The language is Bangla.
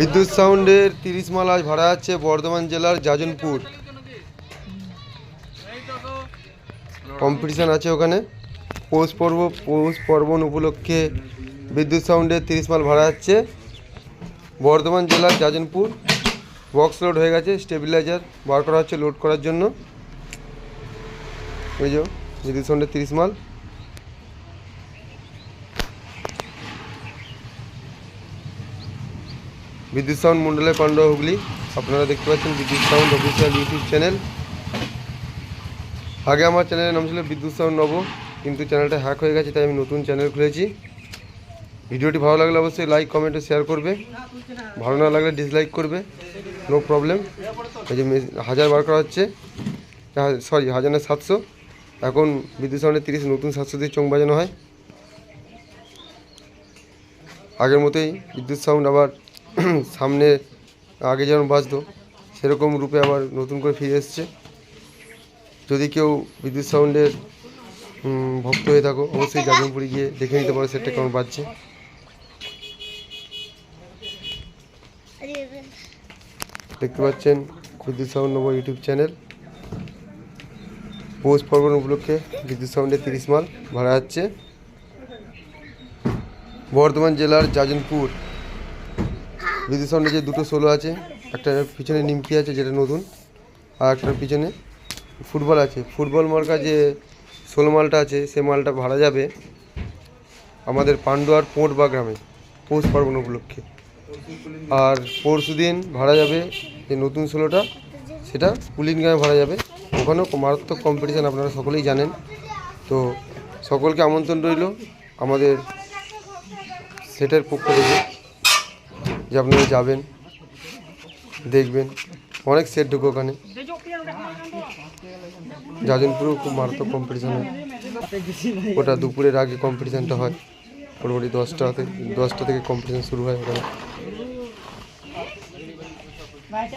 বিদ্যুৎ সাউন্ডের তিরিশ মাল আজ ভাড়া আছে বর্ধমান জেলার যাজনপুর। কম্পিটিশান আছে ওখানে। পৌষ পর্ব, পৌষ পার্বণ উপলক্ষে বিদ্যুৎ সাউন্ডের তিরিশ মাল ভাড়া আছে। বর্ধমান জেলার যাজনপুর। বক্স লোড হয়ে গেছে, স্টেবিলাইজার বার করা হচ্ছে লোড করার জন্য। ওই যে, বিদ্যুৎ সাউন্ডের তিরিশ মাল। বিদ্যুৎ সাউন্ড মন্ডলের পাণ্ডব হুগলি। আপনারা দেখতে পাচ্ছেন বিদ্যুৎ সাউন্ড অফিসিয়াল ইউটিউব চ্যানেল। আগে আমার চ্যানেলের নাম ছিল বিদ্যুৎ সাউন্ড নব, কিন্তু চ্যানেলটা হ্যাক হয়ে গেছে, তাই আমি নতুন চ্যানেল খুলেছি। ভিডিওটি ভালো লাগলে অবশ্যই লাইক, কমেন্ট শেয়ার করবে। ভালো না লাগলে ডিসলাইক করবে। নো প্রবলেম এই যে হাজার বার করা হচ্ছে। সরি হাজার না সাতশো। এখন বিদ্যুৎ সাউন্ডের তিরিশ, নতুন সাতশো দিয়ে চোখ বাজানো হয়। আগের মতোই বিদ্যুৎ সাউন্ড আবার সামনে আগে যেমন বাজতো সেরকম রূপে আবার নতুন করে ফিরে এসছে। যদি কেউ বিদ্যুৎ সাউন্ডের ভক্ত হয়ে থাকো, অবশ্যই যাদবপুরে গিয়ে দেখে নিতে পারো সেটটা কেমন বাজছে। দেখতে পাচ্ছেন বিদ্যুৎ সাউন্ড নব ইউটিউব চ্যানেল। পৌষ পার্বণ উপলক্ষে বিদ্যুৎ সাউন্ডের তিরিশ মাল ভাড়া যাচ্ছে বর্ধমান জেলার যাজনপুর বিদ্যুৎ সাউন্ডে যে দুটো সোলো আছে, একটা পিছনে নিমকি আছে যেটা নতুন, আর একটার পিছনে ফুটবল আছে। ফুটবল মার্কা যে ষোলো মালটা আছে, সে মালটা ভাড়া যাবে আমাদের পান্ডুয়ার পোঁটবা গ্রামে, পৌষ পার্বণ উপলক্ষে। আর পরশু দিন ভাড়া যাবে যে নতুন ষোলোটা সেটা কুলিন গ্রামে ভাড়া যাবে। ওখানেও মারাত্মক কম্পিটিশান আপনারা সকলেই জানেন। তো সকলকে আমন্ত্রণ রইল আমাদের সেটের পক্ষ থেকে। যে আপনারা যাবেন, দেখবেন। অনেক সেট ঢুকে ওখানে। যাজনপুরেও খুব মারাত্মক কম্পিটিশান হয়। ওটা দুপুরের আগে কম্পিটিশানটা হয়। মোটামুটি দশটাতে, দশটা থেকে কম্পিটিশান শুরু হয় ওখানে। Baca